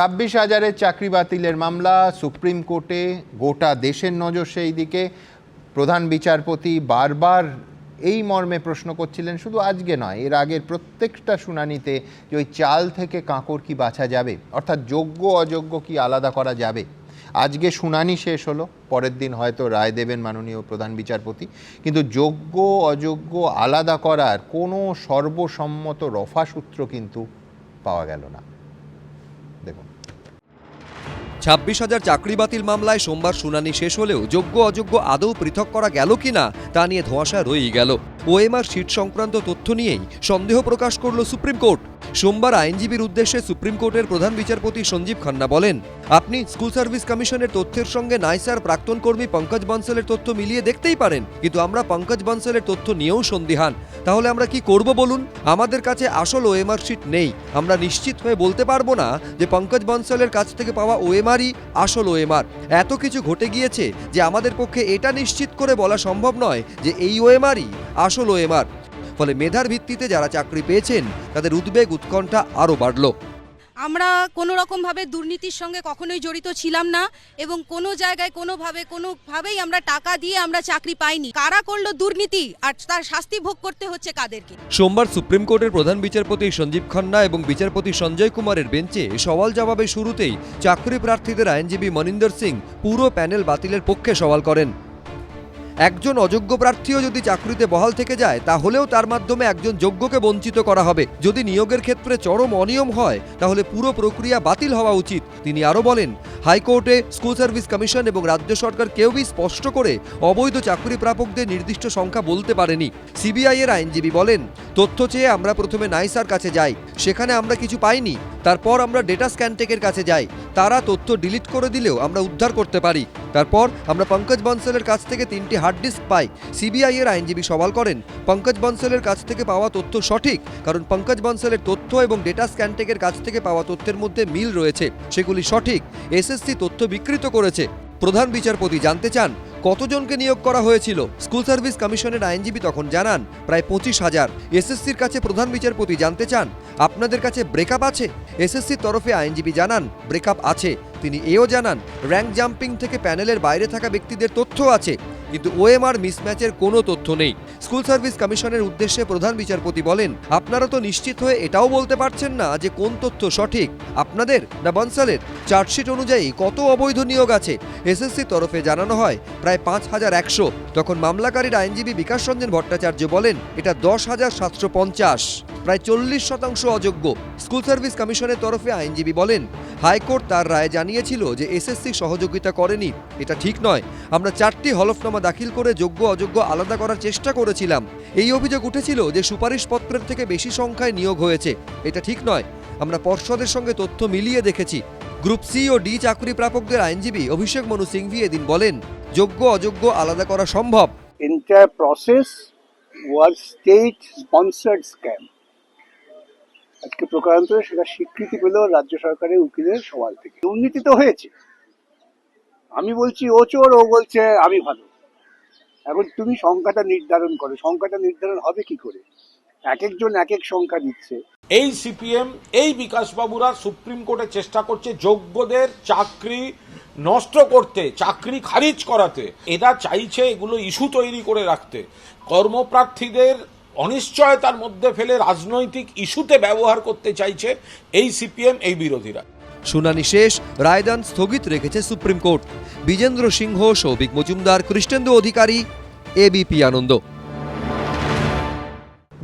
ছাব্বিশ হাজারের চাকরি বাতিলের মামলা, সুপ্রিম কোর্টে গোটা দেশের নজর সেই দিকে। প্রধান বিচারপতি বারবার এই মর্মে প্রশ্ন করছিলেন, শুধু আজকে নয়, এর আগের প্রত্যেকটা শুনানিতে যে ওই চাল থেকে কাঁকর কি বাছা যাবে? অর্থাৎ যোগ্য, অযোগ্য কি আলাদা করা যাবে? আজকে শুনানি শেষ হলো, পরের দিন হয়তো রায় দেবেন মাননীয় প্রধান বিচারপতি। কিন্তু যোগ্য, অযোগ্য আলাদা করার কোনো সর্বসম্মত রফা সূত্র কিন্তু পাওয়া গেল না। ছাব্বিশ হাজার চাকরি বাতিল মামলায় সোমবার শুনানি শেষ হলেও যোগ্য অযোগ্য আদৌ পৃথক করা গেল কিনা তা নিয়ে ধোঁয়াশা রয়েই গেল। ওএমআর সিট সংক্রান্ত তথ্য নিয়েই সন্দেহ প্রকাশ করল সুপ্রিম কোর্ট। সোমবার আইনজীবীর উদ্দেশ্যে সুপ্রিম কোর্টের প্রধান বিচারপতি সঞ্জীব খান্না বলেন, আপনি স্কুল সার্ভিস কমিশনের তথ্যের সঙ্গে নাইসার প্রাক্তন কর্মী পঙ্কজ বনসলের তথ্য মিলিয়ে দেখতেই পারেন, কিন্তু আমরা পঙ্কজ বনসলের তথ্য নিয়েও সন্দিহান। তাহলে আমরা কি করব বলুন? আমাদের কাছে আসল ওএমআর শিট নেই। আমরা নিশ্চিত হয়ে বলতে পারব না যে পঙ্কজ বনসলের কাছ থেকে পাওয়া ওএমআরই আসল ওএমআর। এত কিছু ঘটে গিয়েছে যে আমাদের পক্ষে এটা নিশ্চিত করে বলা সম্ভব নয় যে এই ওএমআরই আসল ওএমআর। ফলে মেধার ভিত্তিতে যারা চাকরি পেয়েছেন তাদের উদ্বেগ উৎকণ্ঠা আরও বাড়ল। আমরা কোনো রকমভাবে দুর্নীতির সঙ্গে কখনোই জড়িত ছিলাম না এবং কোনো জায়গায় কোনোভাবে কোনোভাবেই আমরা টাকা দিয়ে আমরা চাকরি পাইনি। কারা করল দুর্নীতি আর তার শাস্তি ভোগ করতে হচ্ছে কাদেরকে? সোমবার সুপ্রিম কোর্টের প্রধান বিচারপতি সঞ্জীব খান্না এবং বিচারপতি সঞ্জয় কুমারের বেঞ্চে সওয়াল জবাবে শুরুতেই চাকরি প্রার্থীদের আইনজীবী মনিন্দর সিং পুরো প্যানেল বাতিলের পক্ষে সওয়াল করেন। একজন অযোগ্য প্রার্থীও যদি চাকরিতে বহাল থেকে যায়, তাহলেও তার মাধ্যমে একজন যোগ্যকে বঞ্চিত করা হবে। যদি নিয়োগের ক্ষেত্রে চরম অনিয়ম হয়, তাহলে পুরো প্রক্রিয়া বাতিল হওয়া উচিত। তিনি আরও বলেন, হাইকোর্টে স্কুল সার্ভিস কমিশন এবং রাজ্য সরকার কেউই স্পষ্ট করে অবৈধ চাকরি প্রাপকদের নির্দিষ্ট সংখ্যা বলতে পারেনি। সিবিআই এর আইনজীবী বলেন, তথ্য চেয়ে আমরা প্রথমে নাইসার কাছে যাই। সেখানে আমরা কিছু পাইনি। তারপর আমরা ডেটা স্ক্যানটেকের কাছে যাই। তারা তথ্য ডিলিট করে দিলেও আমরা উদ্ধার করতে পারি। তারপর আমরা পঙ্কজ বনসলের কাছ থেকে তিনটি হার্ড ডিস্ক পাই সিবিআই এর আইনজীবী সওয়াল করেন, পঙ্কজ বনসলের কাছ থেকে পাওয়া তথ্য সঠিক, কারণ পঙ্কজ বনসলের তথ্য এবং ডেটা স্ক্যানটেকের কাছ থেকে পাওয়া তথ্যের মধ্যে মিল রয়েছে, সেগুলি সঠিক, এসএসসি তথ্য বিকৃত করেছে। প্রধান বিচারপতি জানতে চান, কতজনকে নিয়োগ করা হয়েছিল? স্কুল সার্ভিস কমিশনের আইনজীবী তখন জানান, প্রায় পঁচিশ হাজার। এসএসসির কাছে প্রধান বিচারপতি জানতে চান, আপনাদের কাছে ব্রেকআপ আছে? এসএসসির তরফে আইনজীবী জানান, ব্রেকআপ আছে। তিনি এও জানান, র্যাঙ্ক জাম্পিং থেকে প্যানেলের বাইরে থাকা ব্যক্তিদের তথ্য আছে, কিন্তু ওএমআর মিসম্যাচের কোনো তথ্য নেই। স্কুল সার্ভিস কমিশনের উদ্দেশ্যে প্রধান বিচারপতি বলেন, আপনারা তো নিশ্চিত হয়ে এটাও বলতে পারছেন না যে কোন তথ্য সঠিক। আপনাদের না বনসালের? চার্জশিট অনুযায়ী কত অবৈধ নিয়োগ আছে? এসএসসি তরফে জানানো হয়, প্রায় পাঁচ হাজার একশো। তখন মামলাকারীর আইনজীবী বিকাশ রঞ্জন ভট্টাচার্য বলেন, এটা দশ হাজার সাতশো পঞ্চাশ। প্রায় চল্লিশ শতাংশ অযোগ্য। স্কুল সার্ভিস কমিশনের তরফে আইনজীবী বলেন, হাইকোর্ট তার রায় জানিয়েছিল যে এসএসসি সহযোগিতা করেনি। এটা ঠিক নয়। আমরা চারটি হলফনামা দাখিল করে যোগ্য অযোগ্য আলাদা করার চেষ্টা করেছিলাম। এই অভিযোগ উঠেছিল যে সুপারিশপত্রের থেকে বেশি সংখ্যায় নিয়োগ হয়েছে। এটা ঠিক নয়। আমরা পর্ষদের সঙ্গে তথ্য মিলিয়ে দেখেছি। গ্রুপ সি ও ডি চাকরি প্রাপকদের আইনজীবী অভিষেক মনু সিংভি এদিন বলেন, যোগ্য অযোগ্য আলাদা করা সম্ভব। Entire process was state sponsored scam. আজকে প্রকারান্তরে সেটা স্বীকৃতি পেল রাজ্য সরকারের উকিলের সওয়াল থেকে। দুর্নীতি তো হয়েছে। আমি বলছি, ও চোর, ও বলছে, আমি ভালো। এখন তুমি সংখ্যাটা নির্ধারণ করো। সংখ্যাটা নির্ধারণ হবে কি করে? এক একজন এক এক সংখ্যা দিচ্ছে এই সিপিএম, এই বিকাশবাবুরা সুপ্রিম কোর্টে চেষ্টা করছে যোগ্যদের চাকরি নষ্ট করতে, চাকরি খারিজ করাতে। এরা চাইছে এগুলো ইস্যু তৈরি করে রাখতে। কর্মপ্রার্থীদের অনিশ্চয়তার মধ্যে ফেলে রাজনৈতিক ইস্যুতে ব্যবহার করতে চাইছে এই সিপিএম এই বিরোধীরা। শুনানি শেষ রায়দান স্থগিত রেখেছে supreme court. Bijendra Singh Souvik Majumdar Krishnendu Adhikari ABP Ananda.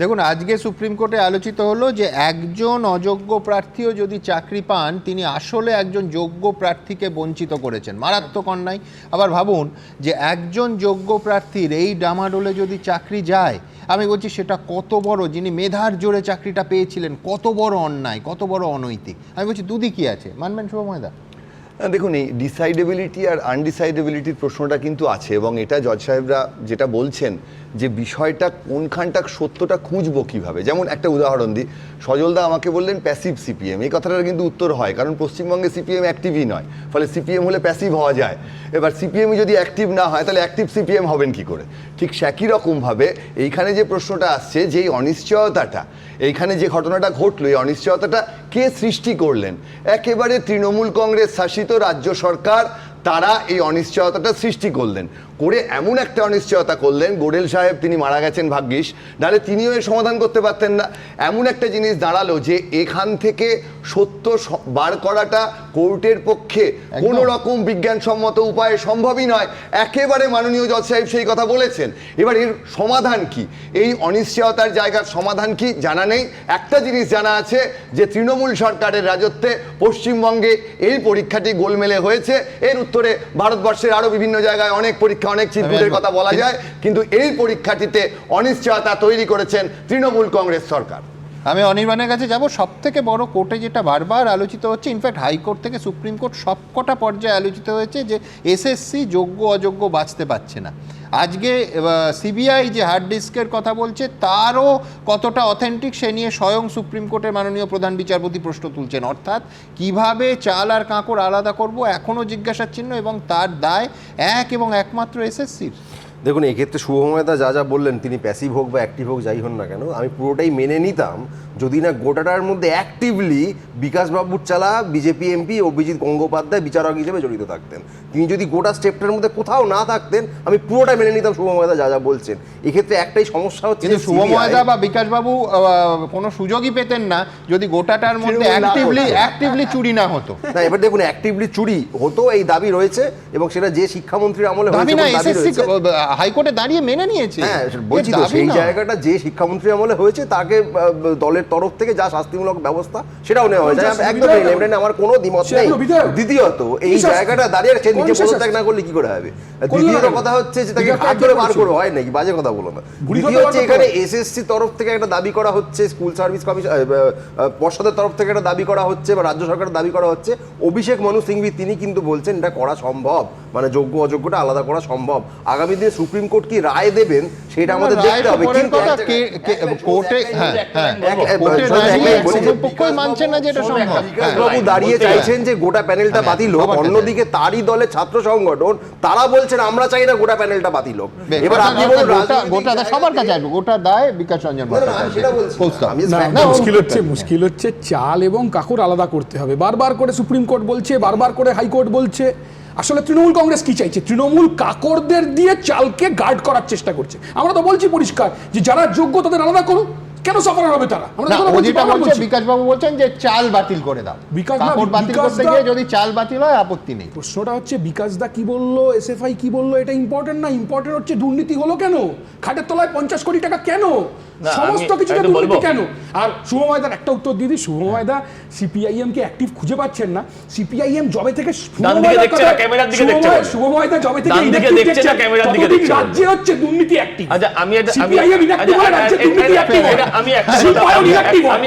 দেখুন আজকে সুপ্রিম কোর্টে আলোচিত হলো যে একজন অযোগ্য প্রার্থীও যদি চাকরি পান তিনি আসলে একজন যোগ্য প্রার্থীকে বঞ্চিত করেছেন। মারাত্মক অন্যায়। আবার ভাবুন যে একজন যোগ্য প্রার্থীর এই ডামাডোলে যদি চাকরি যায় আমি বলছি সেটা কত বড়, যিনি মেধার জোরে চাকরিটা পেয়েছিলেন, কত বড় অন্যায়, কত বড় অনৈতিক? আমি বলছি দুদি কি আছে। মানবেন শুভময়দা ময়দা দেখুন, এই ডিসাইডেবিলিটি আর আনডিসাইডেবিলিটির প্রশ্নটা কিন্তু আছে, এবং এটা জজ সাহেবরা যেটা বলছেন যে বিষয়টা কোনখানটা সত্যটা খুঁজবো কীভাবে? যেমন একটা উদাহরণ দিই। সজলদা আমাকে বললেন প্যাসিভ সিপিএম এই কথাটার কিন্তু উত্তর হয়, কারণ পশ্চিমবঙ্গে সিপিএম অ্যাক্টিভই নয়। ফলে সিপিএম হলে প্যাসিভ হওয়া যায়। এবার সিপিএম যদি অ্যাক্টিভ না হয়, তাহলে অ্যাক্টিভ সিপিএম হবেন কি করে? ঠিক একই রকমভাবে এইখানে যে প্রশ্নটা আসছে, যে এই অনিশ্চয়তাটা, এইখানে যে ঘটনাটা ঘটলো, এই অনিশ্চয়তাটা কে সৃষ্টি করলেন? একেবারে তৃণমূল কংগ্রেস শাসিত রাজ্য সরকার, তারা এই অনিশ্চয়তাটা সৃষ্টি করলেন। করে এমন একটা অনিশ্চয়তা করলেন গোডেল সাহেব তিনি মারা গেছেন ভাগ্যিস নাহলে তিনিও এর সমাধান করতে পারতেন না। এমন একটা জিনিস দাঁড়াল যে এখান থেকে সত্য বার করাটা কোর্টের পক্ষে কোনো রকম বিজ্ঞানসম্মত উপায়ে সম্ভবই নয়। একেবারে মাননীয় জজ সাহেব সেই কথা বলেছেন। এবার এর সমাধান কি? এই অনিশ্চয়তার জায়গার সমাধান কি? জানা নেই। একটা জিনিস জানা আছে যে তৃণমূল সরকারের রাজত্বে পশ্চিমবঙ্গে এই পরীক্ষাটি গোলমেলে হয়েছে। এর উত্তরে ভারতবর্ষের আরও বিভিন্ন জায়গায় অনেক পরীক্ষা অনেক চিরকুটের কথা বলা যায় কিন্তু এই পরীক্ষাটিতে অনিশ্চয়তা তৈরি করেছেন তৃণমূল কংগ্রেস সরকার। আমি অনির্বাণের কাছে যাব। সব থেকে বড় কোর্টে যেটা বারবার আলোচিত হচ্ছে ইনফ্যাক্ট হাইকোর্ট থেকে সুপ্রিম কোর্ট সবকটা পর্যায়ে আলোচিত হয়েছে যে এসএসসি যোগ্য অযোগ্য বাঁচতে পারছে না। আজকে সিবিআই যে হার্ড ডিস্কের কথা বলছে, তারও কতটা অথেন্টিক সে নিয়ে স্বয়ং সুপ্রিম কোর্টের মাননীয় প্রধান বিচারপতি প্রশ্ন তুলছেন। অর্থাৎ কীভাবে চাল আর কাঁকড় আলাদা করব এখনও জিজ্ঞাসার চিহ্ন এবং তার দায় এক এবং একমাত্র এসএসসির দেখুন, এক্ষেত্রে শুভময়দা যা যা বললেন, তিনি প্যাসিভ হোক বা অ্যাক্টিভ হোক, যাই হন না কেন, আমি পুরোটাই মেনে নিতাম যদি না গোটাটার মধ্যে অ্যাক্টিভলি বিকাশবাবুর চালা বিজেপি এমপি অভিজিৎ গঙ্গোপাধ্যায় বিচারক হিসেবে জড়িত থাকতেন। তিনি যদি গোটা স্টেপটার মধ্যে কোথাও না থাকতেন আমি পুরোটা মেনে নিতাম শুভময়দা যা যা বলছেন। এক্ষেত্রে একটাই সমস্যা হচ্ছে কিন্তু শুভময়দা বা বিকাশবাবু কোনো সুযোগই পেতেন না যদি গোটাটার মধ্যে অ্যাক্টিভলি অ্যাক্টিভলি চুরি না হতো। না এবার দেখুন অ্যাক্টিভলি চুরি হতো এই দাবি রয়েছে এবং সেটা যে শিক্ষামন্ত্রীর আমলে দাবি হয়েছে হাইকোর্টে দাঁড়িয়ে মেনে নিয়েছে। হ্যাঁ বলছি তো সেই জায়গাটা যে শিক্ষামন্ত্রী আমলে হয়েছে তাকে দলের তরফ থেকে যা শাস্তিমূলক ব্যবস্থা সেটাও নেওয়া হয়েছে। আমি একদম নিয়ে আমার কোনো দ্বিমত নেই। দ্বিতীয়ত এই জায়গাটা দাঁড়িয়ে সে নিজে পদত্যাগ না করলে কি করে হবে? দ্বিতীয়ত কথা হচ্ছে যে তাকে একজন ধরে বার। করব হয় নাকি? বাজে কথা বলো না। দ্বিতীয় হচ্ছে এখানে এসএসসি তরফ থেকে একটা দাবি করা হচ্ছে স্কুল সার্ভিস কমিশন পর্ষদের তরফ থেকে একটা দাবি করা হচ্ছে বা রাজ্য সরকারের দাবি করা হচ্ছে। অভিষেক মনু সিংভি তিনি কিন্তু বলছেন এটা করা সম্ভব মানে যোগ্য অযোগ্যটা আলাদা করা সম্ভব। আগামী দিনে সুপ্রিম কোর্ট কি রায় দেবেন সেটা আমাদের দেখতে হবে। কিন্তু কোর্টে হ্যাঁ হ্যাঁ। এক- এক- কোর্টের শোনো, রায় এক- নিয়ে এক- বলছি, কোনো পক্ষই মানছে না যে এটা সম্ভব। দাঁড়িয়ে চাইছেন যে গোটা প্যানেলটা বাতিল হোক অন্যদিকে তারই দলে ছাত্র সংগঠন তারা বলছেন আমরা চাই না গোটা প্যানেলটা বাতিল হোক এবার আপনি বলুন গোটা- রাজনৈতিক গোটা দায় সবার কাছে আসবে গোটা দায় বিকাশ রঞ্জন না, না, ভট্টাচার্যের। আমি সেটা বলছি। পৌঁছতাম। আমি না না, মুশকিল হচ্ছে মুশকিল হচ্ছে চাল এবং কাকুর আলাদা করতে হবে। বারবার করে সুপ্রিম কোর্ট বলছে বারবার করে হাইকোর্ট বলছে। আসলে তৃণমূল কংগ্রেস কি চাইছে? তৃণমূল কাকরদের দিয়ে চালকে গার্ড করার চেষ্টা করছে। আমরা তো বলছি পরিষ্কার যে যারা যোগ্য তাদের আলাদা করুন। কেন সফল হবে তারা। বিকাশ বাবু বলছেন যে চাল বাতিল করে দাও। বিকাশ বাতিল করতে গিয়ে যদি চাল বাতিল হয় আপত্তি নেই। প্রশ্নটা হচ্ছে বিকাশ দা কি বলল এসএফআই কি বলল এটা ইম্পর্টেন্ট না? ইম্পর্টেন্ট হচ্ছে দুর্নীতি হলো কেন? খাটের তলায় পঞ্চাশ কোটি টাকা কেন? সমস্ত কিছুতে দুর্নীতি কেন আর শুভময়দার একটা উত্তর দিয়ে দিই শুভময়দা সিপিআইএম কে অ্যাক্টিভ খুঁজে পাচ্ছেন না সিপিআইএম জবে থেকে ডান দিকে দেখছে না, ক্যামেরার দিকে দেখছে বলে। শুভময়দা জবে থেকে ডান দিকে দেখছে না, ক্যামেরার দিকে দেখছে বলে। রাজ্যে হচ্ছে দুর্নীতি অ্যাক্টিভ আচ্ছা আমি এটা আমি সিপিআইএম হয়, আচ্ছা, রাজ্যে দুর্নীতি হয়। এটা- আমি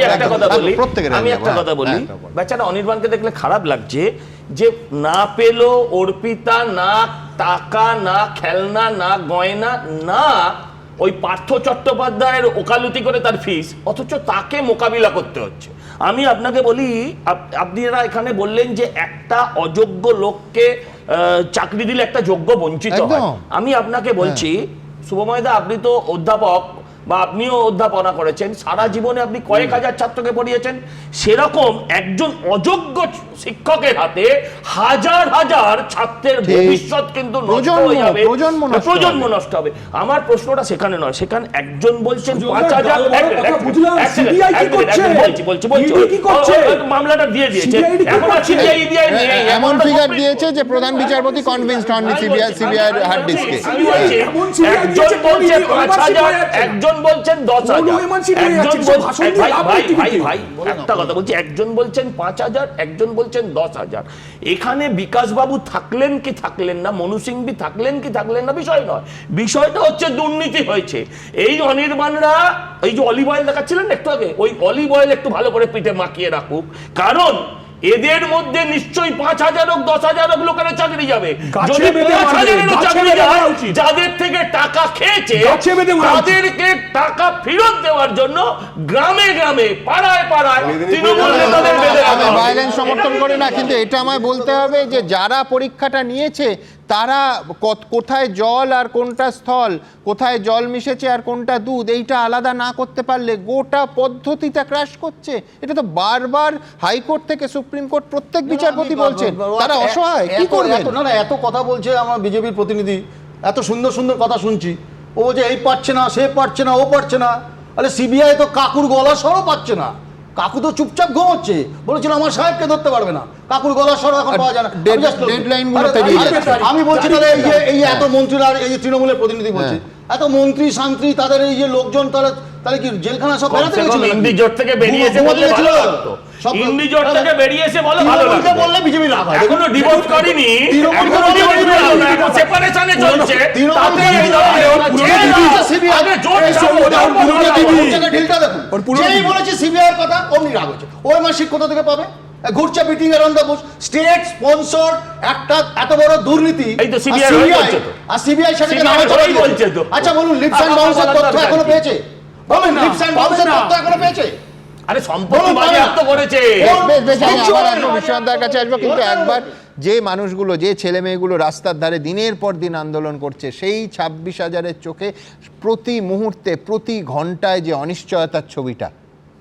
একটা কথা হয়। বলি আমি একটা হ্যাঁ, কথা হ্যাঁ, বলো। বেচারা অনির্বাণকে দেখলে খারাপ লাগছে যে না পেল অর্পিতা না টাকা না খেলনা না গয়না না ওই পার্থ চট্টোপাধ্যায়ের ওকালতি করে তার ফিস অথচ তাকে মোকাবিলা করতে হচ্ছে। আমি আপনাকে বলি আপ- আপনারা এখানে বললেন যে একটা অযোগ্য লোককে আহ, চাকরি দিলে একটা যোগ্য বঞ্চিত হয়। আমি আপনাকে বলছি শুভময়দা আপনি তো অধ্যাপক বা আপনিও অধ্যাপনা করেছেন সারা জীবনে আপনি কয়েক হাজার ছাত্রকে পড়িয়েছেন সেরকম একজন অযোগ্য শিক্ষকের হাতে হাজার হাজার ছাত্রের ভবিষ্যৎ কিন্তু নষ্ট প্রজন্ম, হয়ে যাবে প্রজন্ম নষ্ট হবে। আমার প্রশ্নটা সেখানে নয় সেখানে একজন বলছেন পাঁচ হাজার মামলাটা দিয়ে দিয়েছে এখন সিবিআই এমন ফিগার দিয়েছে যে প্রধান বিচারপতি কনভিন্সড হননি সিবিআই সিবিআই হার্ড ডিস্কে একজন বলছে পাঁচ হাজার হয়ে যাচ্ছে না। একজন বলছেন দশ একটা কথা বলছি একজন বলছেন পাঁচ হাজার একজন বলছেন দশ হাজার। এখানে বিকাশবাবু থাকলেন কি থাকলেন না মনু সিংবি থাকলেন কি থাকলেন না বিষয় নয়। বিষয়টা হচ্ছে দুর্নীতি হয়েছে। এই অনির্বাণরা এই যে অলিভ অয়েল দেখাচ্ছিলেন একটু আগে? ওই অলিভ অয়েল একটু ভালো করে পিঠে মাখিয়ে রাখুক। কারণ এদের মধ্যে নিশ্চয়ই পাঁচ হাজার হোক দশ হাজার হোক লোকের চাকরি যাবে যদি পাঁচ হাজারেরও চাকরি। যাদের থেকে টাকা খেয়েছে। তাদেরকে টাকা ফেরত দেওয়ার জন্য গ্রামে গ্রামে পাড়ায় পাড়ায় তৃণমূল নেতাদের সমর্থন করে না কিন্তু এটা আমায় বলতে হবে যে যারা পরীক্ষাটা নিয়েছে তারা কোথায় জল আর কোনটা স্থল? কোথায় জল মিশেছে আর কোনটা দুধ? এইটা আলাদা না করতে পারলে গোটা পদ্ধতিটা ক্রাশ করছে। এটা তো বারবার হাইকোর্ট থেকে সুপ্রিম কোর্ট প্রত্যেক বিচারপতি বলছেন। তারা অসহায় কি করবে না না এত কথা বলছে আমার বিজেপির প্রতিনিধি। এত সুন্দর সুন্দর কথা শুনছি। ও যে এই পারছে না সে পারছে না ও পারছে না। আরে সিবিআই তো কাকুর গলা সরও পাচ্ছে না। কাকু তো চুপচাপ ঘুমোচ্ছে। বলেছিল আমার সাহেবকে ধরতে পারবে না। কাকুর গলা সর এখন পাওয়া যায় না। আমি বলছি তাহলে এই যে এই এত মন্ত্রীরা আর এই যে তৃণমূলের প্রতিনিধি বলছে এত মন্ত্রী শান্ত্রী তাদের এই যে লোকজন তারা তাহলে কি জেলখানা সব বেড়াতে গেছিল থেকে বেরিয়ে এসে থেকে বেরিয়ে এসে বলে ভালো বললে বিজেপি লাভ হয়। এখনও ডিভোর্স করেনি। তৃণমূলকে এখনও ডিভোর্স এখন সেপারেশনে চলছে। তাতে এই হচ্ছে দিদি। না। আগে। ওর জায়গায় ঢিলটা দেখুন ওর পুরনো যেই বলেছে সিবিআই কথা অমনি রাগ হচ্ছে ওই মাসিক কোথা থেকে পাবে? ঘুরছে বিটিং এর অন দ্য স্টেট স্পন্সর একটা এত বড় দুর্নীতি। এই তো তো। আর সিবিআই সেটাকে নামে তো। আচ্ছা বলুন লিপস বাউন্সের তথ্য এখনও পেয়েছে? না, লিপস পাবে বাউন্সের না। তথ্য এখনও পেয়েছে। আরে সম্পত্তি বাজেয়াপ্ত করেছে। বেশ বেশ আমি আবার হবে আসব বিশ্বনাথদার কাছে আসব কিন্তু একবার যে মানুষগুলো যে ছেলে মেয়েগুলো রাস্তার ধারে দিনের পর দিন আন্দোলন করছে সেই ছাব্বিশ হাজারের চোখে প্রতি মুহূর্তে প্রতি ঘন্টায় যে অনিশ্চয়তার ছবিটা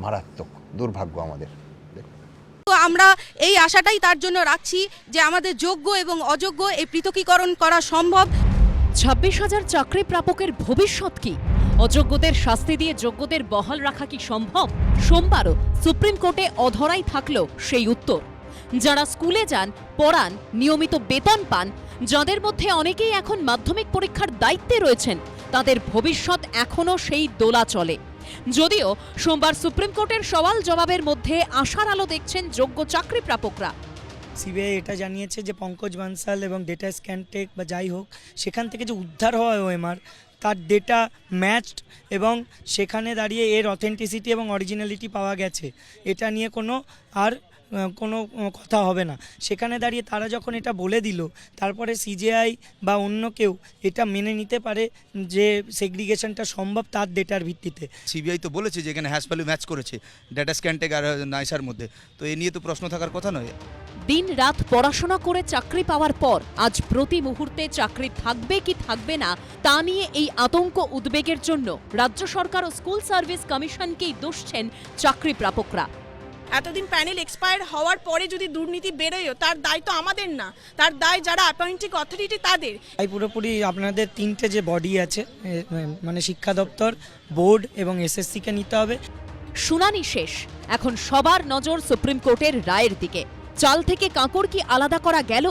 মারাত্মক দুর্ভাগ্য আমাদের। তো আমরা এই আশাটাই তার জন্য রাখছি যে আমাদের যোগ্য এবং অযোগ্য এই পৃথকীকরণ করা সম্ভব। ছাব্বিশ হাজার চাকরি প্রাপকের ভবিষ্যৎ কি? অযোগ্যদের শাস্তি দিয়ে যোগ্যদের বহাল রাখা কি সম্ভব? সোমবারও সুপ্রিম কোর্টে অধরাই থাকল সেই উত্তর। যারা স্কুলে যান, পড়ান, নিয়মিত বেতন পান, যাদের মধ্যে অনেকেই এখন মাধ্যমিক পরীক্ষার দায়িত্বে রয়েছেন, তাদের ভবিষ্যৎ এখনও সেই দোলা চলে। যদিও সোমবার সুপ্রিম কোর্টের সওয়াল জবাবের মধ্যে আশার আলো দেখছেন যোগ্য চাকরি প্রাপকরা। সিবিআই এটা জানিয়েছে যে পঙ্কজ বানসাল এবং ডেটা স্ক্যানটেক বা যাই হোক, সেখান থেকে যে উদ্ধার হয় ওএমআর তার ডেটা ম্যাচড এবং সেখানে দাঁড়িয়ে এর অথেন্টিসিটি এবং অরিজিনালিটি পাওয়া গেছে। এটা নিয়ে কোনো আর কোনো কথা হবে না। সেখানে দাঁড়িয়ে তারা যখন এটা বলে দিল তারপরে সিজেআই বা অন্য কেউ এটা মেনে নিতে পারে যে সেগ্রিগেশনটা সম্ভব তার ডেটার ভিত্তিতে। সিবিআই তো বলেছে যে এখানে হ্যাশ ভ্যালু ম্যাচ করেছে ডেটা স্ক্যানটেক আর নাইসার মধ্যে। তো এ নিয়ে তো প্রশ্ন থাকার কথা নয়। দিন রাত পড়াশোনা করে চাকরি পাওয়ার পর আজ প্রতি মুহূর্তে চাকরি থাকবে কি থাকবে না তা নিয়ে এই আতঙ্ক উদ্বেগের জন্য রাজ্য সরকার ও স্কুল সার্ভিস কমিশনকেই দোষছেন চাকরি প্রাপকরা। এতদিন প্যানেল এক্সপায়ার হওয়ার পরে যদি দুর্নীতি বেরোয় তার দায় তো আমাদের না। তার দায় যারা অ্যাপয়েন্টিং অথরিটি তাদের। তাই পুরোপুরি আপনাদের তিনটে যে বডি আছে মানে শিক্ষা দপ্তর বোর্ড এবং এসএসসিকে নিতে হবে। শুনানি শেষ। এখন সবার নজর সুপ্রিম কোর্টের রায়ের দিকে। চাল থেকে কাঁকড় কি আলাদা করা গেল?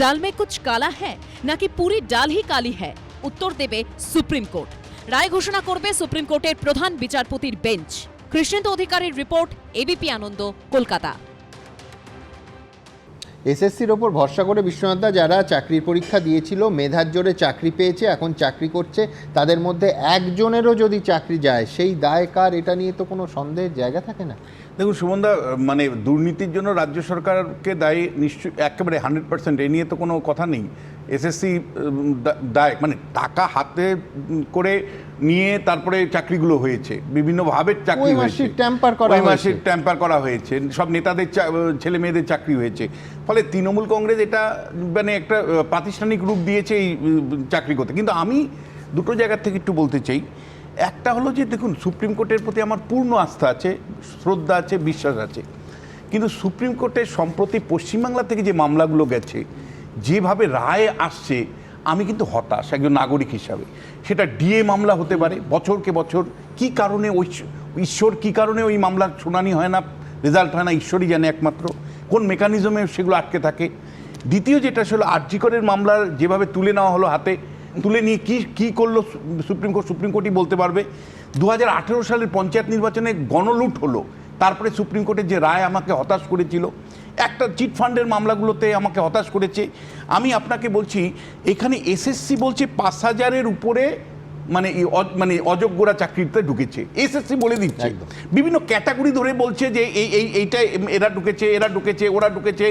ডাল মে কুচ কালা হ্যাঁ নাকি পুরি ডাল হি কালি হ্যাঁ উত্তর দেবে সুপ্রিম কোর্ট। রায় ঘোষণা করবে সুপ্রিম কোর্টের প্রধান বিচারপতির বেঞ্চ। কৃষ্ণেন্দু অধিকারীর রিপোর্ট এবিপি আনন্দ, কলকাতা। এসএসসির ওপর ভরসা করে বিশ্বনাথদা যারা চাকরির পরীক্ষা দিয়েছিল, মেধার জোরে চাকরি পেয়েছে, এখন চাকরি করছে, তাদের মধ্যে একজনেরও যদি চাকরি যায়, সেই দায় কার এটা নিয়ে তো কোনো সন্দেহের জায়গা থাকে না। দেখুন সুমনদা মানে দুর্নীতির জন্য রাজ্য সরকারকে দায়ী নিশ্চয় একেবারে হান্ড্রেড পার্সেন্ট এ নিয়ে তো কোনো কথা নেই। এসএসসি দায় মানে টাকা হাতে করে নিয়ে তারপরে চাকরিগুলো হয়েছে। বিভিন্নভাবে চাকরি হয়েছে। tamper করা। মাসিক ট্যাম্পার করা হয়েছে। সব নেতাদের চা- ছেলে মেয়েদের চাকরি হয়েছে। ফলে তৃণমূল কংগ্রেস এটা মানে একটা প্রাতিষ্ঠানিক রূপ দিয়েছে এই চাকরি করতে। কিন্তু আমি দুটো জায়গার থেকে একটু বলতে চাই। একটা হলো যে দেখুন, সুপ্রিম কোর্টের প্রতি আমার পূর্ণ আস্থা আছে, শ্রদ্ধা আছে, বিশ্বাস আছে। কিন্তু সুপ্রিম কোর্টের সম্প্রতি পশ্চিমবাংলা থেকে যে মামলাগুলো গেছে, যেভাবে রায় আসছে, আমি কিন্তু হতাশ একজন নাগরিক হিসাবে। সেটা ডিএ মামলা হতে পারে, বছরকে বছর, কি কারণে ওই ঈশ্বর কি কারণে ওই মামলার শুনানি হয় না, রেজাল্ট হয় না, ঈশ্বরই জানে একমাত্র, কোন মেকানিজমে সেগুলো আটকে থাকে। দ্বিতীয় যেটা ছিল আর্জিকরের মামলার যেভাবে তুলে নেওয়া হলো হাতে তুলে নিয়ে কি কি করল সুপ্রিম কোর্ট? সুপ্রিম কোর্টই বলতে পারবে। দু হাজার আঠেরো সালের পঞ্চায়েত নির্বাচনে গণলুট হলো। তারপরে সুপ্রিম কোর্টের যে রায় আমাকে হতাশ করেছিল একটা চিট ফান্ডের মামলাগুলোতে আমাকে হতাশ করেছে। আমি আপনাকে বলছি এখানে এসএসসি বলছে পাঁচ হাজারের উপরে মানে মানে অযোগ্যরা চাকরিতে ঢুকেছে। এসএসসি বলে দিচ্ছে। বিভিন্ন ক্যাটাগরি ধরে বলছে যে এই এই এইটা এরা ঢুকেছে এরা ঢুকেছে ওরা ঢুকেছে।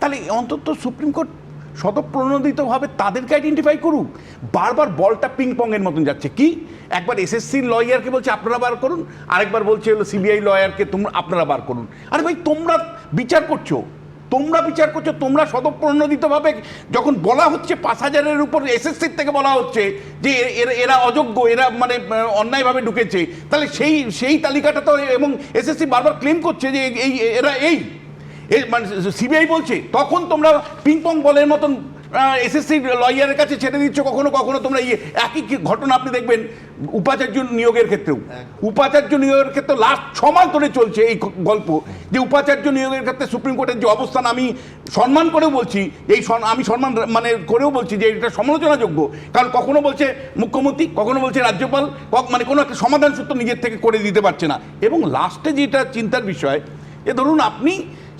তাহলে অন্তত সুপ্রিম কোর্ট স্বতঃপ্রণোদিতভাবে তাদেরকে আইডেন্টিফাই করুক। বারবার বলটা পিং পংয়ের মতন যাচ্ছে। কি? একবার এসএসসির লয়ারকে বলছে, আপনারা বার করুন। আরেকবার বলছে হলো সিবিআই লয়ারকে তোমরা, আপনারা বার করুন। আরে ভাই, তোমরা বিচার করছ। তোমরা বিচার করছ, তোমরা স্বতঃপ্রণোদিতভাবে যখন বলা হচ্ছে পাঁচ হাজারের উপর এসএসসির থেকে বলা হচ্ছে যে এরা- অযোগ্য, এরা মানে অন্যায়ভাবে ঢুকেছে, তাহলে সেই সেই তালিকাটা তো এবং এসএসসি বারবার ক্লেম করছে যে এই, এরা এই। মানে সিবিআই বলছে তখন তোমরা পিং পং বলের মতন এসএসসি লয়ারের কাছে ছেড়ে দিচ্ছ কখনো কখনো তোমরা ইয়ে একই ঘটনা আপনি দেখবেন উপাচার্য নিয়োগের ক্ষেত্রেও। উপাচার্য নিয়োগের ক্ষেত্রে লাস্ট ছ মাস ধরে চলছে এই গল্প। যে উপাচার্য নিয়োগের ক্ষেত্রে সুপ্রিম কোর্টের যে অবস্থান আমি সম্মান করেও বলছি এই আমি সম্মান মানে করেও বলছি যে এটা সমালোচনাযোগ্য। কারণ কখনো বলছে মুখ্যমন্ত্রী কখনো বলছে রাজ্যপাল মানে কোনো একটা সমাধান সূত্র নিজের থেকে করে দিতে পারছে না। এবং লাস্টে যেটা চিন্তার বিষয় এ ধরুন আপনি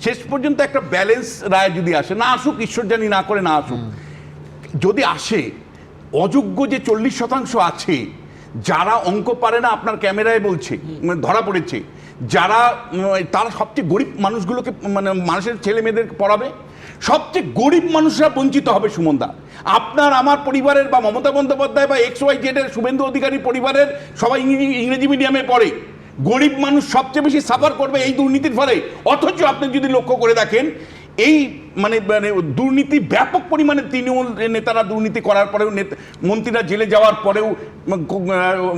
শেষ পর্যন্ত একটা ব্যালেন্স রায় যদি আসে, না আসুক, ঈশ্বর জানি না করে না আসুক। যদি আসে, অযোগ্য যে চল্লিশ শতাংশ আছে, যারা অঙ্ক পারে না আপনার ক্যামেরায় বলছে মানে ধরা পড়েছে, যারা তারা সবচেয়ে গরিব মানুষগুলোকে মানে মানুষের ছেলে মেয়েদের পড়াবে, সবচেয়ে গরিব মানুষরা বঞ্চিত হবে সুমনদা আপনার, আমার পরিবারের বা মমতা বন্দ্যোপাধ্যায় বা এক্স ওয়াই জেডের শুভেন্দু অধিকারী পরিবারের সবাই ইংরেজি মিডিয়ামে পড়ে। গরিব মানুষ সবচেয়ে বেশি সাফার করবে এই দুর্নীতির ফলে। অথচ আপনি যদি লক্ষ্য করে দেখেন, এই মানে মানে দুর্নীতি ব্যাপক পরিমাণে তৃণমূল নেতারা দুর্নীতি করার পরেও, নেতা- মন্ত্রীরা জেলে যাওয়ার পরেও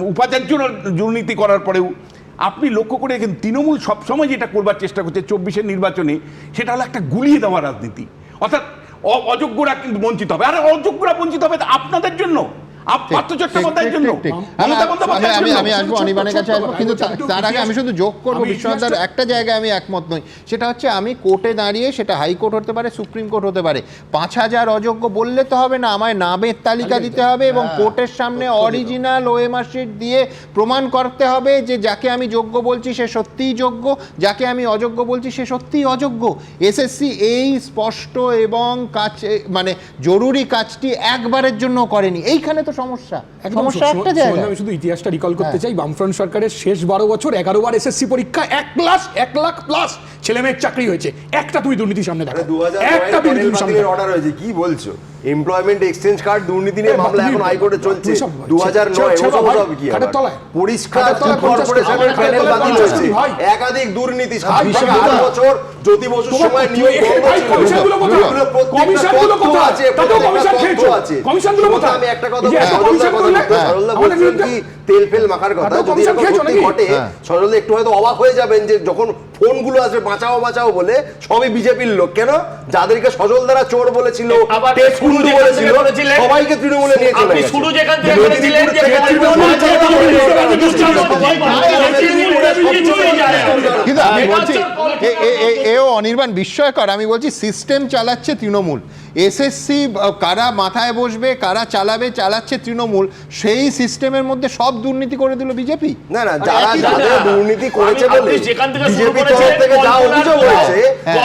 উপাচার্যরা দুর্নীতি করার পরেও, আপনি লক্ষ্য করে দেখেন, তৃণমূল সবসময় যেটা করবার চেষ্টা করছে চব্বিশের নির্বাচনে, সেটা হলো একটা গুলিয়ে দেওয়া রাজনীতি। অর্থাৎ অযোগ্যরা কিন্তু বঞ্চিত হবে। আর অযোগ্যরা বঞ্চিত হবে আপনাদের জন্য। পার্থ চট্টোপাধ্যায়ের জন্য। ঠিক, ঠিক। আমি মমতা বন্দ্যোপাধ্যায়ের আমি- জন্য। আমি আসব অনির্বাণের কাছে আসব। কিন্তু তার আগে আমি শুধু যোগ করব। একটা জায়গায় আমি একমত নই। সেটা হচ্ছে আমি কোর্টে দাঁড়িয়ে সেটা হাইকোর্ট হতে পারে সুপ্রিম কোর্ট হতে পারে। পাঁচ হাজার অযোগ্য বললে তো হবে না আমায় নামের তালিকা দিতে হবে এবং কোর্টের সামনে অরিজিনাল ওএমআর শিট দিয়ে প্রমাণ করতে হবে যে যাকে আমি যোগ্য বলছি সে সত্যিই যোগ্য যাকে আমি অযোগ্য বলছি সে সত্যিই অযোগ্য। এসএসসি এই স্পষ্ট এবং কাজ মানে জরুরি কাজটি একবারের জন্য করেনি। এইখানে তো সমস্যা সমস্যা একটা জায়গায় আমি শুধু ইতিহাসটা রিকল করতে হ্যাঁ। চাই বামফ্রন্ট সরকারের শেষ বারো বছর এগারো বার এসএসসি পরীক্ষা এক প্লাস এক লাখ প্লাস ছেলে মেয়ের চাকরি হয়েছে একটা তুই দুর্নীতির সামনে দেখো একটা দুর্নীতির সামনে অর্ডার হয়েছে কি বলছো এমপ্লয়মেন্ট এক্সচেঞ্জ কার্ড দুর্নীতি নিয়ে মামলা এখন হাইকোর্টে চলছে দু হাজার নয় কি পরিষ্কার কর্পোরেশনের প্যানেল বাতিল হয়েছে। একাধিক দুর্নীতি ভাই। বছর জ্যোতি বসুর সময় নিয়োগ। কমিশনগুলো কোথায়? কমিশনগুলো কোথায়? আছে? আমি একটা কথা হ্যাঁ, সরলদা আমাদের বলছেন বিরুদ্ধে- কি তেল ফেল মাখার কথা যদি এরকম সত্যি ঘটে হ্যাঁ। সরলদা একটু হয়তো অবাক হয়ে যাবেন যে যখন ফোনগুলো আসবে বাঁচাও বাঁচাও বলে সবই বিজেপির লোক। কেন? যাদেরকে সজল দ্বারা চোর বলেছিল বলেছিল সবাইকে তৃণমূলে নিয়ে চলে শুরু যেখান থেকে। কিন্তু আমি বলছি এও অনির্বাণ বিস্ময়কর। আমি বলছি সিস্টেম চালাচ্ছে তৃণমূল। এসএসসি কারা মাথায় বসবে কারা চালাবে চালাচ্ছে তৃণমূল সেই সিস্টেমের মধ্যে সব দুর্নীতি করে দিল বিজেপি না না যারা যাদের দুর্নীতি করেছে বলে বিজেপি তরফ থেকে যা অভিযোগ হয়েছে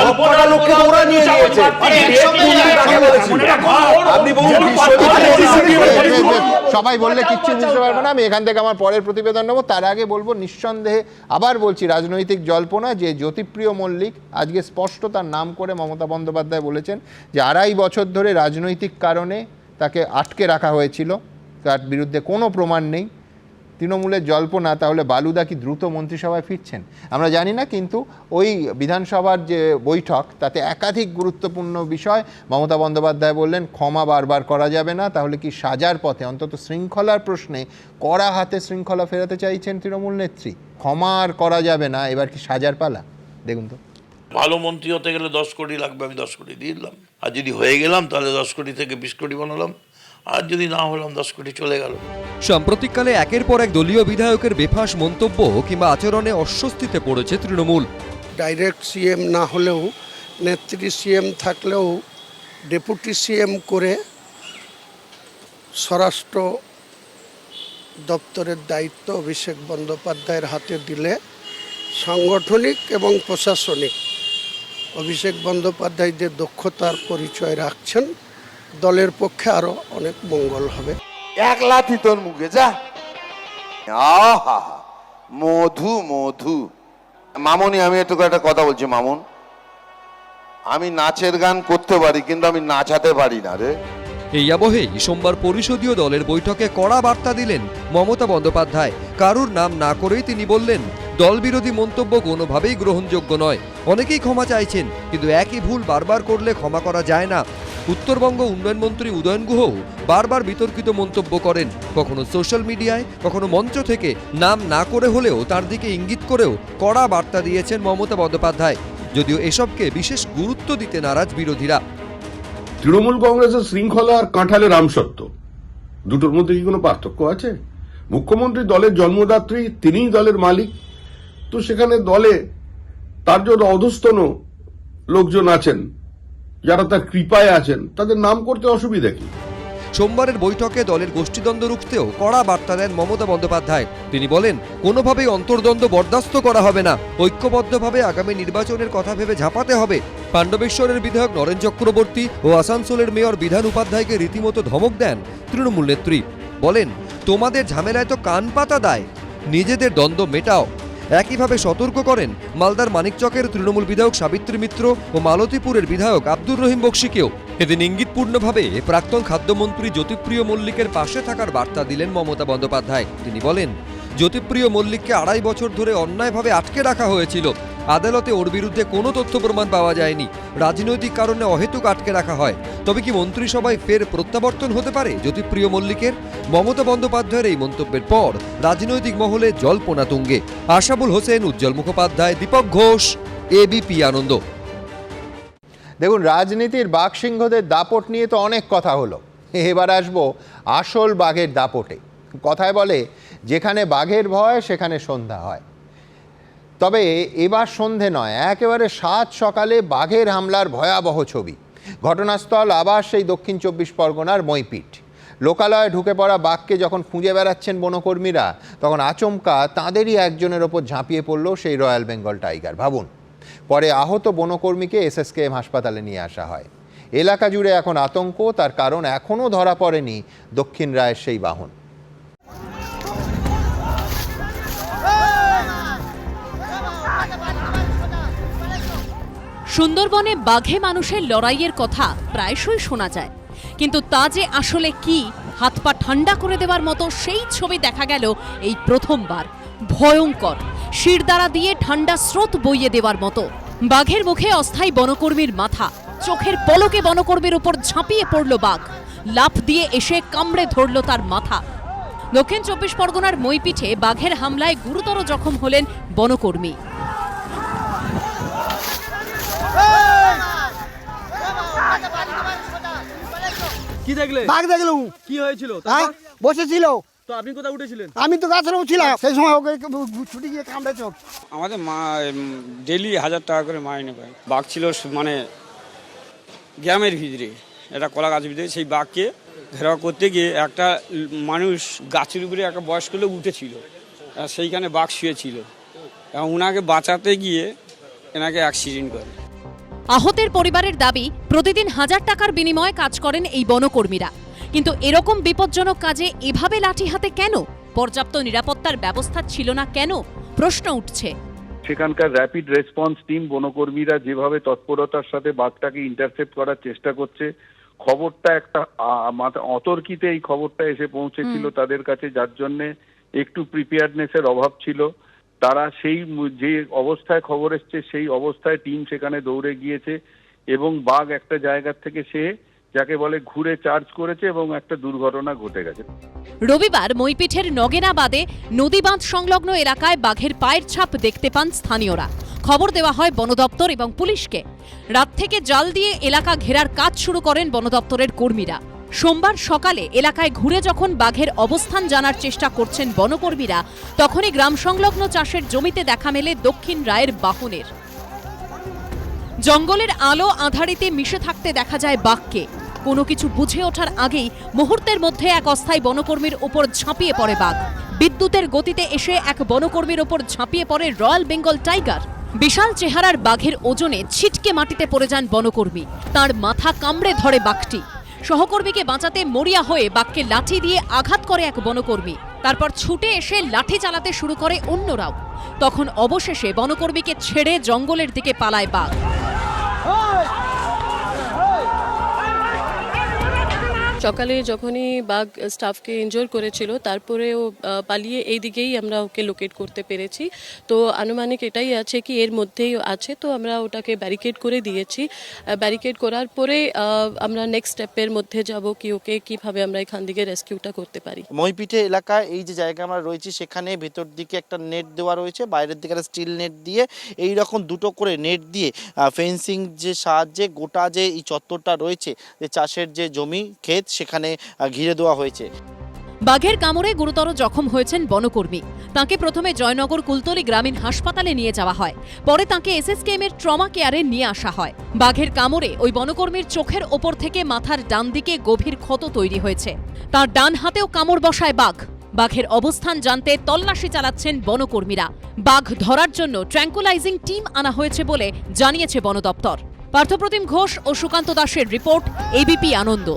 সবকটা লোককে ওরা নিয়ে নিয়েছে। আপনি সবাই বললে কিচ্ছু বুঝতে পারবে না আমি এখান থেকে আমার পরের প্রতিবেদন নেব। তার আগে বলব নিঃসন্দেহে আবার বলছি রাজনৈতিক জল্পনা যে জ্যোতিপ্রিয় মল্লিক, আজকে স্পষ্ট তার নাম করে মমতা বন্দ্যোপাধ্যায় বলেছেন যে আড়াই বছর ধরে রাজনৈতিক কারণে তাকে আটকে রাখা হয়েছিল। তার বিরুদ্ধে কোনো প্রমাণ নেই। তৃণমূলের জল্পনা, তাহলে বালুদা কি দ্রুত মন্ত্রিসভায় ফিরছেন? আমরা জানি না, কিন্তু ওই বিধানসভার যে বৈঠক, তাতে একাধিক গুরুত্বপূর্ণ বিষয় মমতা বন্দ্যোপাধ্যায় বললেন, ক্ষমা বারবার করা যাবে না, তাহলে কি সাজার পথে, অন্তত শৃঙ্খলার প্রশ্নে কড়া হাতে শৃঙ্খলা ফেরাতে চাইছেন তৃণমূল নেত্রী? ক্ষমা আর করা যাবে না, এবার কি সাজার পালা? দেখুন তো। ভালো মন্ত্রী হতে গেলে দশ কোটি লাগবে আমি দশ কোটি দিয়ে দিলাম। আর যদি হয়ে গেলাম তাহলে দশ কোটি থেকে বিশ কোটি বানালাম। আর যদি না হলাম দশ কোটি চলে গেল। সাম্প্রতিককালে একের পর এক দলীয় বিধায়কের বেফাঁস মন্তব্য কিংবা আচরণে অস্বস্তিতে পড়েছে তৃণমূল। ডাইরেক্ট সিএম না হলেও নেত্রী সিএম থাকলেও ডেপুটি সিএম করে স্বরাষ্ট্র দপ্তরের দায়িত্ব অভিষেক বন্দ্যোপাধ্যায়ের হাতে দিলে সাংগঠনিক এবং প্রশাসনিক। অভিষেক বন্দ্যোপাধ্যায় যে দক্ষতার পরিচয় রাখছেন। দলের পক্ষে আরও অনেক মঙ্গল হবে। এক লাথি তোর মুখে যা। আহা মধু মধু। মামনি আমি একটু একটা কথা বলছি মামুন। আমি নাচের গান করতে পারি কিন্তু আমি নাচাতে পারি না রে। এই আবহেই সোমবার পরিষদীয় দলের বৈঠকে কড়া বার্তা দিলেন মমতা বন্দ্যোপাধ্যায়। কারুর নাম না করেই তিনি বললেন দলবিরোধী মন্তব্য কোনোভাবেই গ্রহণযোগ্য নয়। অনেকেই ক্ষমা চাইছেন, কিন্তু একই ভুল বারবার করলে ক্ষমা করা যায় না। উত্তরবঙ্গ উন্নয়ন মন্ত্রী উদয়ন গুহও বারবার বিতর্কিত মন্তব্য করেন। কখনো সোশ্যাল মিডিয়ায়, কখনো মঞ্চ থেকে নাম না করে হলেও তার দিকে ইঙ্গিত করেও কড়া বার্তা দিয়েছেন মমতা বন্দ্যোপাধ্যায়। যদিও এসবকে বিশেষ গুরুত্ব দিতে নারাজ বিরোধীরা। তৃণমূল কংগ্রেসের শৃঙ্খলা আর কাঁঠালের আমসত্ব দুটোর মধ্যে কি কোনো পার্থক্য আছে? মুখ্যমন্ত্রী দলের জন্মদাত্রী তিনিই দলের মালিক। তো সেখানে দলে তার জন্য অধস্তন লোকজন আছেন, যারা তার কৃপায় আছেন। তাদের নাম করতে অসুবিধা কি? সোমবারের বৈঠকে দলের গোষ্ঠীদ্বন্দ্ব রুখতেও কড়া বার্তা দেন মমতা বন্দ্যোপাধ্যায়। তিনি বলেন, কোনোভাবেই অন্তর্দ্বন্দ্ব বরদাস্ত করা হবে না। ঐক্যবদ্ধভাবে আগামী নির্বাচনের কথা ভেবে ঝাঁপাতে হবে। পাণ্ডবেশ্বরের বিধায়ক নরেন চক্রবর্তী ও আসানসোলের মেয়র বিধান উপাধ্যায়কে রীতিমতো ধমক দেন তৃণমূল নেত্রী। বলেন, তোমাদের ঝামেলায় তো কান পাতা দেয়। নিজেদের দ্বন্দ্ব মেটাও। একইভাবে সতর্ক করেন মালদার মানিকচকের তৃণমূল বিধায়ক সাবিত্রী মিত্র ও মালতীপুরের বিধায়ক আব্দুর রহিম বক্সিকেও। এদিন ইঙ্গিতপূর্ণভাবে প্রাক্তন খাদ্যমন্ত্রী জ্যোতিপ্রিয় মল্লিকের পাশে থাকার বার্তা দিলেন মমতা বন্দ্যোপাধ্যায়। তিনি বলেন, জ্যোতিপ্রিয় মল্লিককে আড়াই বছর ধরে অন্যায়ভাবে আটকে রাখা হয়েছিল। আদালতে ওর বিরুদ্ধে কোনো তথ্য প্রমাণ পাওয়া যায়নি। রাজনৈতিক কারণে অহেতুক আটকে রাখা হয়। তবে কি মন্ত্রিসভায় ফের প্রত্যাবর্তন হতে পারে জ্যোতিপ্রিয় মল্লিকের? মমতা বন্দ্যোপাধ্যায়ের এই মন্তব্যের পর রাজনৈতিক মহলে জল্পনা তুঙ্গে। আশাবুল হোসেন, উজ্জ্বল মুখোপাধ্যায়, দীপক ঘোষ এবিপি আনন্দ। দেখুন, রাজনীতির বাঘসিংহদের দাপট নিয়ে তো অনেক কথা হলো। এবার আসব আসল বাঘের দাপটে। কথায় বলে, যেখানে বাঘের ভয়, সেখানে সন্ধ্যা হয়। তবে এবার সন্ধে নয়, একেবারে সাত সকালে বাঘের হামলার ভয়াবহ ছবি। ঘটনাস্থল আবার সেই দক্ষিণ চব্বিশ পরগনার মইপিঠ লোকালয়ে ঢুকে পড়া বাঘকে যখন খুঁজে বেড়াচ্ছেন বনকর্মীরা, তখন আচমকা তাঁদেরই একজনের ওপর ঝাঁপিয়ে পড়ল সেই রয়্যাল বেঙ্গল টাইগার। ভাবুন, পরে আহত বনকর্মীকে এসএসকেএম হাসপাতালে নিয়ে আসা হয়। এলাকা জুড়ে এখন আতঙ্ক, তার কারণ এখনও ধরা পড়েনি দক্ষিণ রায়ের সেই বাহন। সুন্দরবনে বাঘে মানুষের লড়াইয়ের কথা প্রায়শই শোনা যায়। কিন্তু তা যে আসলে কি? হাত পা ঠান্ডা করে দেওয়ার মতো সেই ছবি দেখা গেল এই প্রথমবার। ভয়ঙ্কর। শিরদাঁড়া দিয়ে ঠান্ডা স্রোত বইয়ে দেওয়ার মতো। বাঘের মুখে অস্থায়ী বনকর্মীর মাথা। চোখের পলকে বনকর্মীর উপর ঝাঁপিয়ে পড়ল বাঘ। লাফ দিয়ে এসে কামড়ে ধরল তার মাথা। দক্ষিণ চব্বিশ পরগনার মইপিঠে বাঘের হামলায় গুরুতর জখম হলেন বনকর্মী। কি দেখলে? বাঘ দেখলুম কি হয়েছিল? হ্যাঁ বসেছিল। তো আপনি কোথায় উঠেছিলেন? আমি তো গাছের ছিলাম। সেই সময় ওকে ছুটি গিয়ে কামড়েছে আমাদের মা ডেলি হাজার টাকা করে মাইনে পায় বাঘ ছিল মানে গ্রামের ভিতরে। একটা কলা গাছ ভিতরে। সেই বাঘকে ঘেরাও করতে গিয়ে একটা মানুষ গাছের উপরে একটা বয়স্ক লোক উঠেছিল। আর সেইখানে বাঘ শুয়েছিল। এবং ওনাকে বাঁচাতে গিয়ে এনাকে অ্যাক্সিডেন্ট করে। আহতের পরিবারের দাবি প্রতিদিন হাজার টাকার বিনিময়ে কাজ করেন এই বনকর্মীরা। কিন্তু এরকম বিপজ্জনক কাজে এভাবে লাঠি হাতে কেন? পর্যাপ্ত নিরাপত্তার ব্যবস্থা ছিল না কেন? প্রশ্ন উঠছে। সেখানকার র্যাপিড রেসপন্স টিম বনকর্মীরা যেভাবে তৎপরতার সাথে বাঘটাকে ইন্টারসেপ্ট করার চেষ্টা করছে খবরটা একটা অতর্কিতে এই খবরটা এসে পৌঁছেছিল তাদের কাছে যার জন্য একটু প্রিপেয়ারনেসের অভাব ছিল। তারা সেই যে অবস্থায় খবর এসছে, সেই অবস্থায় টিম সেখানে দৌড়ে গিয়েছে এবং বাঘ একটা জায়গার থেকে সে যাকে বলে ঘুরে চার্জ করেছে এবং একটা দুর্ঘটনা ঘটে গেছে। রবিবার মইপিঠের নগেনাবাদে নদীবাঁধ সংলগ্ন এলাকায় বাঘের পায়ের ছাপ দেখতে পান স্থানীয়রা। খবর দেওয়া হয় বন দপ্তর এবং পুলিশকে। রাত থেকে জাল দিয়ে এলাকা ঘেরার কাজ শুরু করেন বন দপ্তরের কর্মীরা। সোমবার সকালে এলাকায় ঘুরে যখন বাঘের অবস্থান জানার চেষ্টা করছেন বনকর্মীরা, তখনই গ্রাম সংলগ্ন চাষের জমিতে দেখা মেলে দক্ষিণ রায়ের বাহনের। জঙ্গলের আলো আধারিতে মিশে থাকতে দেখা যায় বাঘকে। কোনো কিছু বুঝে ওঠার আগেই মুহূর্তের মধ্যে এক অস্থায়ী বনকর্মীর ওপর ঝাঁপিয়ে পড়ে বাঘ। বিদ্যুতের গতিতে এসে এক বনকর্মীর ওপর ঝাঁপিয়ে পড়ে রয়্যাল বেঙ্গল টাইগার। বিশাল চেহারার বাঘের ওজনে ছিটকে মাটিতে পড়ে যান বনকর্মী। তার মাথা কামড়ে ধরে বাঘটি। সহকর্মীকে বাঁচাতে মরিয়া হয়ে বাক্যে লাঠি দিয়ে আঘাত করে এক বনকর্মী। তারপর ছুটে এসে লাঠি চালাতে শুরু করে অন্যরাও। তখন অবশেষে বনকর্মীকে ছেড়ে জঙ্গলের দিকে পালায় বাঘ। সকালে যখনই বাঘ স্টাফকে ইনজোর করেছিল তারপরে ও পালিয়ে এই দিকেই আমরা ওকে লোকেট করতে পেরেছি। তো আনুমানিক এটাই আছে কি, এর মধ্যেই আছে। তো আমরা ওটাকে ব্যারিকেড করে দিয়েছি। ব্যারিকেড করার পরে আমরা নেক্সট স্টেপের মধ্যে যাব কি ওকে কীভাবে আমরা এখান থেকে রেস্কিউটা করতে পারি। মইপিঠে এলাকায় এই যে জায়গা আমরা রয়েছি, সেখানে ভেতর দিকে একটা নেট দেওয়া রয়েছে। বাইরের দিকে একটা স্টিল নেট দিয়ে এই রকম দুটো করে নেট দিয়ে ফেন্সিং যে সাহায্যে গোটা যে এই চত্বরটা রয়েছে, যে চাষের যে জমি, ক্ষেত সেখানে ঘিরে দেওয়া হয়েছে। বাঘের কামড়ে গুরুতর জখম হয়েছেন বনকর্মী। তাকে প্রথমে জয়নগর কুলতলি গ্রামীণ হাসপাতালে নিয়ে যাওয়া হয়। পরে তাকে এসএসকেএম এর ট্রমা কেয়ারে নিয়ে আসা হয়। বাঘের কামড়ে ওই বনকর্মীর চোখের ওপর থেকে মাথার ডান দিকে গভীর ক্ষত তৈরি হয়েছে। তার ডান হাতেও কামড় বসায় বাঘ। বাঘের অবস্থান জানতে তল্লাশি চালাচ্ছেন বনকর্মীরা। বাঘ ধরার জন্য ট্র্যাঙ্কুলাইজিং টিম আনা হয়েছে বলে জানিয়েছে বন দপ্তর পার্থপ্রতিম ঘোষ ও সুকান্ত দাসের রিপোর্ট, এবিপি আনন্দ।